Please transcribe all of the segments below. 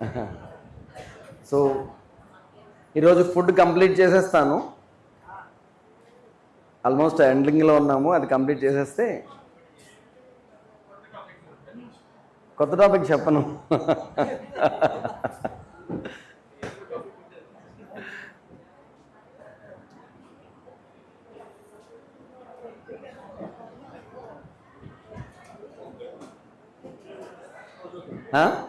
So ఈరోజు food complete చేసేస్తాను almost ఎండింగ్లో ఉన్నాము అది కంప్లీట్ చేసేస్తే కొత్త టాపిక్ చెప్పను Huh?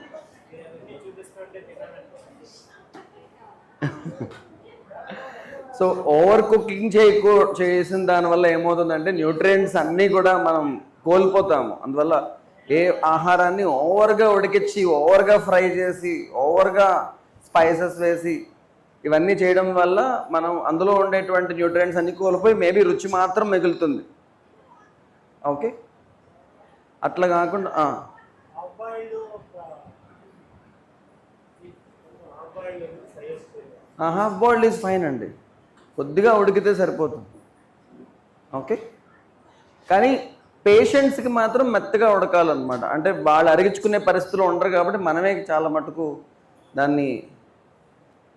సో ఓవర్ కుకింగ్ చేయకూ చేసిన దానివల్ల ఏమవుతుందంటే న్యూట్రియంట్స్ అన్నీ కూడా మనం కోల్పోతాము. అందువల్ల ఏ ఆహారాన్ని ఓవర్గా ఉడికించి ఓవర్గా ఫ్రై చేసి ఓవర్గా స్పైసెస్ వేసి ఇవన్నీ చేయడం వల్ల మనం అందులో ఉండేటువంటి న్యూట్రియంట్స్ అన్ని కోల్పోయి మేబీ రుచి మాత్రం మిగులుతుంది. ఓకే? అట్లా కాకుండా హాఫ్ బాయిల్డ్ ఈజ్ ఫైన్ అండి. కొద్దిగా ఉడికితే సరిపోతుంది. ఓకే? కానీ పేషెంట్స్కి మాత్రం మెత్తగా ఉడకాలన్నమాట. అంటే వాళ్ళు అరిగించుకునే పరిస్థితులు ఉండరు కాబట్టి మనమే చాలా మటుకు దాన్ని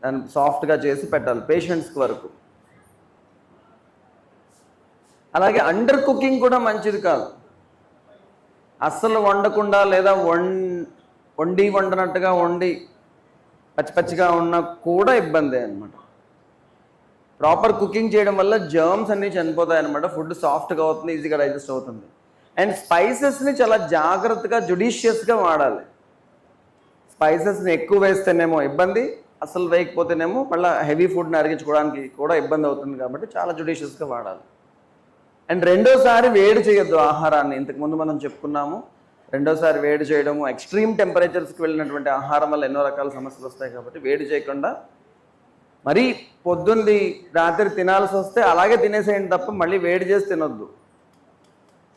దాన్ని సాఫ్ట్గా చేసి పెట్టాలి పేషెంట్స్కి వరకు. అలాగే అండర్ కుకింగ్ కూడా మంచిది కాదు. అస్సలు వండకుండా లేదా వం వండి వండనట్టుగా వండి పచ్చి పచ్చిగా ఉన్నా కూడా ఇబ్బందే అనమాట ప్రాపర్ కుకింగ్ చేయడం వల్ల జర్మ్స్ అన్నీ చనిపోతాయి అనమాట ఫుడ్ సాఫ్ట్గా అవుతుంది ఈజీగా డైజెస్ట్ అవుతుంది. అండ్ స్పైసెస్ని చాలా జాగ్రత్తగా జుడిషియస్గా వాడాలి. స్పైసెస్ని ఎక్కువ వేస్తేనేమో ఇబ్బంది అసలు వేయకపోతేనేమో మళ్ళీ హెవీ ఫుడ్ని అరిగించుకోవడానికి కూడా ఇబ్బంది అవుతుంది కాబట్టి చాలా జుడిషియస్గా వాడాలి. అండ్ రెండోసారి వేడి చేయొద్దు ఆహారాన్ని. ఇంతకుముందు మనం చెప్పుకున్నాము రెండోసారి వేడి చేయడము ఎక్స్ట్రీమ్ టెంపరేచర్స్కి వెళ్ళినటువంటి ఆహారం వల్ల ఎన్నో రకాల సమస్యలు వస్తాయి కాబట్టి వేడి చేయకుండా మరీ పొద్దున్నది రాత్రి తినాల్సి వస్తే అలాగే తినేసేయండి తప్ప మళ్ళీ వేడి చేసి తినొద్దు.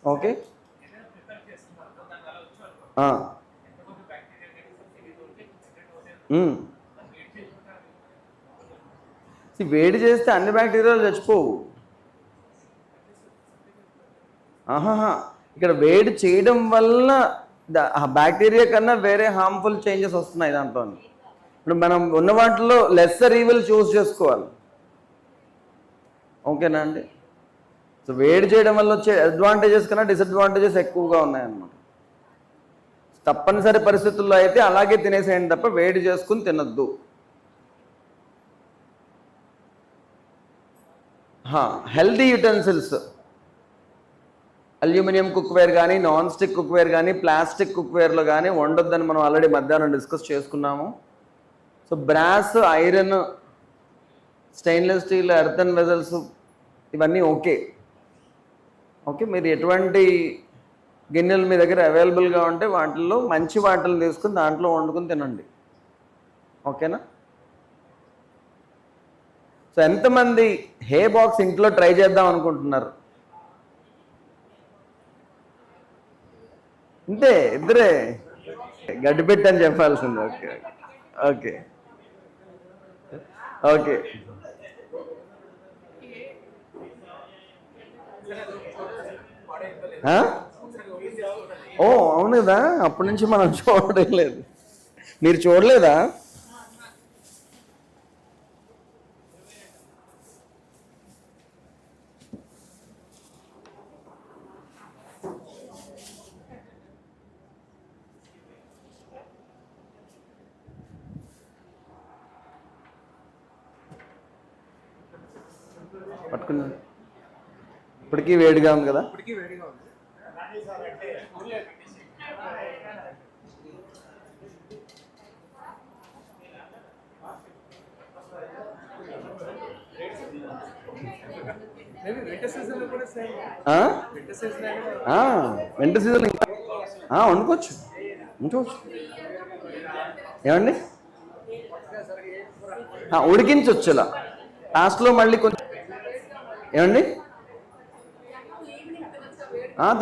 ఓకే? వేడి చేస్తే అన్ని బ్యాక్టీరియాలు చచ్చిపోవు. ఆహాహా. ఇక్కడ వేడి చేయడం వల్ల బ్యాక్టీరియా కన్నా వేరే హార్మ్ఫుల్ చేంజెస్ వస్తున్నాయి దాంట్లో ఇప్పుడు మనం ఉన్న వాటిలో లెస్సర్ ఈవిల్ చూస్ చేసుకోవాలి. ఓకేనా అండి? సో వేడి చేయడం వల్ల వచ్చే అడ్వాంటేజెస్ కన్నా డిసడ్వాంటేజెస్ ఎక్కువగా ఉన్నాయన్నమాట. తప్పనిసరి పరిస్థితుల్లో అయితే అలాగే తినేసేయండి తప్ప వేడి చేసుకుని తినద్దు. హెల్దీ యుటెన్సిల్స్ అల్యూమినియం కుక్వేర్ కానీ నాన్ స్టిక్ కుక్వేర్ కానీ ప్లాస్టిక్ కుక్వేర్లో కానీ వండొద్దని మనం ఆల్రెడీ మధ్యాహ్నం డిస్కస్ చేసుకున్నాము. So brass iron stainless steel earthen vessels ఇవన్నీ ఓకే. ఓకే మీరు ఎటువంటి గిన్నెలు మీ దగ్గర అవైలబుల్గా ఉంటే వాటిల్లో మంచి వాటిని తీసుకుని దాంట్లో వండుకుని తినండి. ఓకేనా? సో ఎంతమంది హే బాక్స్ ఇంట్లో ట్రై చేద్దాం అనుకుంటున్నారు? ఇంతే ఇద్దరే గడ్డిపెట్టి అని చెప్పాల్సింది. Okay okay. ఓకే. ఓ అవును కదా. అప్పటి నుంచి మనం చూడలేదు లేదు. మీరు చూడలేదా? పట్టుకున్నా ఇప్పటికీ వేడిగా ఉంది కదా? ఇప్పటికీ వేడిగా ఉంది. అలాగే సార్ అంటే మేబీ వింటర్ సీజన్లో కూడా సేమ్ ఆ? వింటర్ సీజన్ ఆ, వెంట సీజన్ ఇంకా. ఆ, వండుకోవచ్చు. వండుకోవచ్చు. ఏమండి? ఆ, ఉడికించవచ్చు ఇలా. లాస్ట్లో మళ్ళీ కొంచెం ఏమండి? తిన